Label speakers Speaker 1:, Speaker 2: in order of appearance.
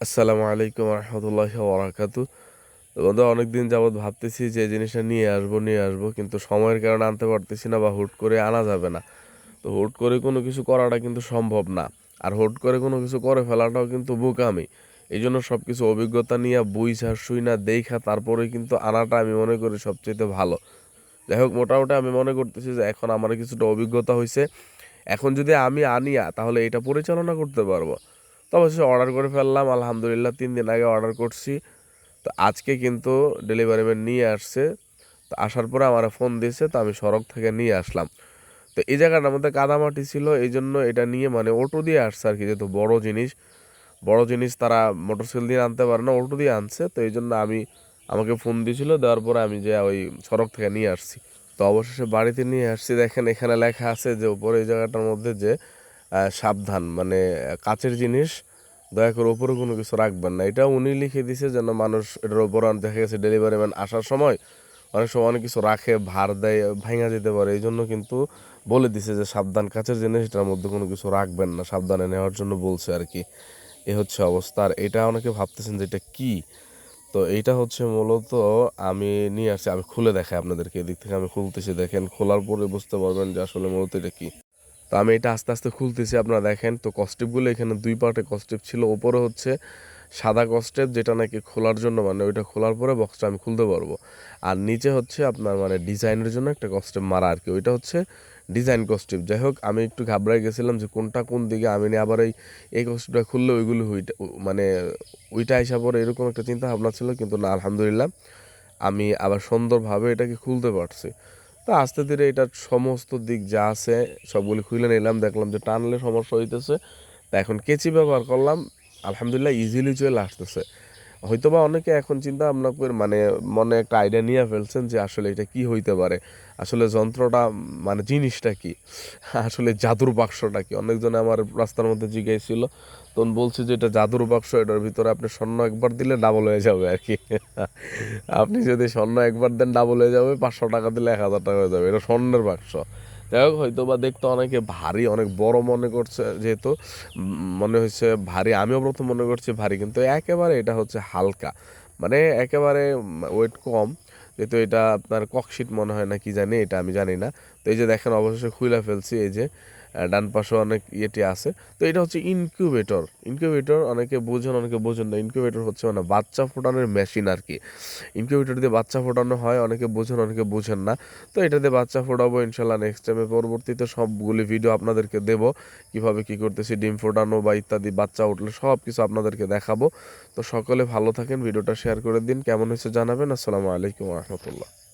Speaker 1: আসসালামু আলাইকুম রহমতুল্লাহ বরাকাতু। বন্ধু, অনেকদিন যাবৎ ভাবতেছি যে জিনিসটা নিয়ে আসব নিয়ে আসব, কিন্তু সময়ের কারণে আনতে পারতেছি না বা হুট করে আনা যাবে না। তো হুট করে কোনো কিছু করাটা কিন্তু সম্ভব না। আর হুট করে কোনো কিছু করে ফেলাটাও কিন্তু বোকামি। এই জন্য সব কিছু অভিজ্ঞতা নিয়ে বুঝা শুই না দেখা, তারপরে কিন্তু আনাটা আমি মনে করি সবচেয়ে ভালো। যাই হোক, মোটামুটি আমি মনে করতেছি যে এখন আমার কিছুটা অভিজ্ঞতা হয়েছে এখন যদি আমি আনিয়া, তাহলে এটা পরিচালনা করতে পারব। তো অবশ্যই অর্ডার করে ফেললাম, আলহামদুলিল্লাহ তিন দিন আগে অর্ডার করছি। তো আজকে কিন্তু ডেলিভারি ম্যান নিয়ে আসছে। তো আসার পরে আমার ফোন দিয়েছে, তো আমি সড়ক থেকে নিয়ে আসলাম। তো এই জায়গাটার মধ্যে কাদামাটি ছিল, এই জন্য এটা নিয়ে মানে অটো দিয়ে আসছে আর কি, যেহেতু বড় জিনিস। বড় জিনিস তারা মোটরসাইকেল দিয়ে আনতে পারে না অটো দিয়ে আনছে। তো এই জন্য আমি, আমাকে ফোন দিয়েছিল, দেওয়ার পরে আমি যে ওই সড়ক থেকে নিয়ে আসছি। তো অবশেষে বাড়িতে নিয়ে আসছি, দেখেন এখানে লেখা আছে যে উপরে এই জায়গাটার মধ্যে যে সাবধান মানে কাচের জিনিস, দয়া করে ওপরে কোনো কিছু রাখবেন না। এটা উনি লিখে দিছে যেন মানুষ এটার উপর দেখা গেছে ডেলিভারি ম্যান আসার সময় অনেক সময় অনেক কিছু রাখে, ভার দেয় ভাঙা যেতে পারে। এই জন্য কিন্তু বলে দিছে যে সাবধান, কাচের জিনিস এটার মধ্যে কোনো কিছু রাখবেন না, সাবধানে নেওয়ার জন্য বলছে আর কি। এ হচ্ছে অবস্থা। আর এটা অনেকে ভাবতেছেন যে এটা কি? তো এইটা হচ্ছে মূলত আমি নিয়ে আসছি, আমি খুলে দেখাই আপনাদেরকে। এদিক থেকে আমি খুলতেছি, দেখেন, খোলার পরে বুঝতে পারবেন যে আসলে মূলত এটা কি। তো আমি এটা আস্তে আস্তে খুলতেছি, আপনারা দেখেন। তো কস্টেপগুলো এখানে দুই পার্টে কস্টেপ ছিল। ওপরে হচ্ছে সাদা কস্টেপ, যেটা নাকি খোলার জন্য মানে ওইটা খোলার পরে বক্সটা আমি খুলতে পারব। আর নিচে হচ্ছে আপনার মানে ডিজাইনের জন্য একটা কস্টেপ মারা আর কি। ওইটা হচ্ছে ডিজাইন কস্টিপ। যাই হোক, আমি একটু ঘাবড়াই গেছিলাম যে কোনটা কোন দিকে আমি নিয়ে আবার এই এই কস্টিপটা খুললে ওইগুলো মানে ওইটা হিসাব পরে এরকম একটা চিন্তা ভাবনা ছিল। কিন্তু না, আলহামদুলিল্লাহ, আমি আবার সুন্দরভাবে এটাকে খুলতে পারছি। তো আস্তে ধীরে এটার সমস্ত দিক যা আছে সবগুলি খুলে নিলাম, দেখলাম যে টানলে সমস্যা হইতেছে। তা এখন কেঁচি ব্যবহার করলাম, আলহামদুলিল্লাহ ইজিলি চলে আসতেছে। হয়তোবা অনেকে এখন চিন্তা ভাবনা করে মানে মনে একটা আইডিয়া নিয়ে ফেলছেন যে আসলে এটা কি হইতে পারে। আসলে যন্ত্রটা মানে জিনিসটা কি? আসলে জাদুর বাক্সটা কি? অনেকজনে আমার রাস্তার মধ্যে জিজ্ঞাসছিল, তখন বলছি যে এটা জাদুর বাক্স, এটার ভিতরে আপনি স্বর্ণ একবার দিলে ডাবল হয়ে যাবে আর কি। আপনি যদি স্বর্ণ একবার দেন ডাবল হয়ে যাবে, পাঁচশো টাকা দিলে এক হাজার টাকা হয়ে যাবে। এটা স্বর্ণের বাক্স। যাই হোক হয়তো বা দেখতে অনেকে ভারী, অনেক বড় মনে করছে যেহেতু মনে হচ্ছে ভারী, আমিও প্রথম মনে করছি ভারী, কিন্তু একেবারে এটা হচ্ছে হালকা। মানে একেবারে ওয়েট কম, যেহেতু এটা আপনার ককশিট মনে হয় না, কি জানি, এটা আমি জানি না। তো এই যে দেখেন, অবশেষে খুলে ফেলছি, এই যে ডান পাশে অনেক ইয়েটি আছে। তো এটা হচ্ছে ইনকিউবেটর ইনকিউবেটর অনেকে বোঝেন অনেকে বোঝেন না। ইনকিউবেটর হচ্ছে মানে বাচ্চা ফোটানোর মেশিন আর কি। ইনকিউবেটর দিয়ে বাচ্চা ফোটানো হয়, অনেকে বোঝেন অনেকে বোঝেন না। তো এটা দিয়ে বাচ্চা ফোটাবো ইনশাল্লাহ নেক্সট টাইমে পরবর্তীতে সবগুলি ভিডিও আপনাদেরকে দেব, কীভাবে কি করতেছি, ডিম ফোটানো বা ইত্যাদি, বাচ্চা উঠলে সব কিছু আপনাদেরকে দেখাবো। তো সকলে ভালো থাকেন ভিডিওটা শেয়ার করে দিন। কেমন হয়েছে জানাবেন। আসসালামু আলাইকুম রহমতুল্লাহ।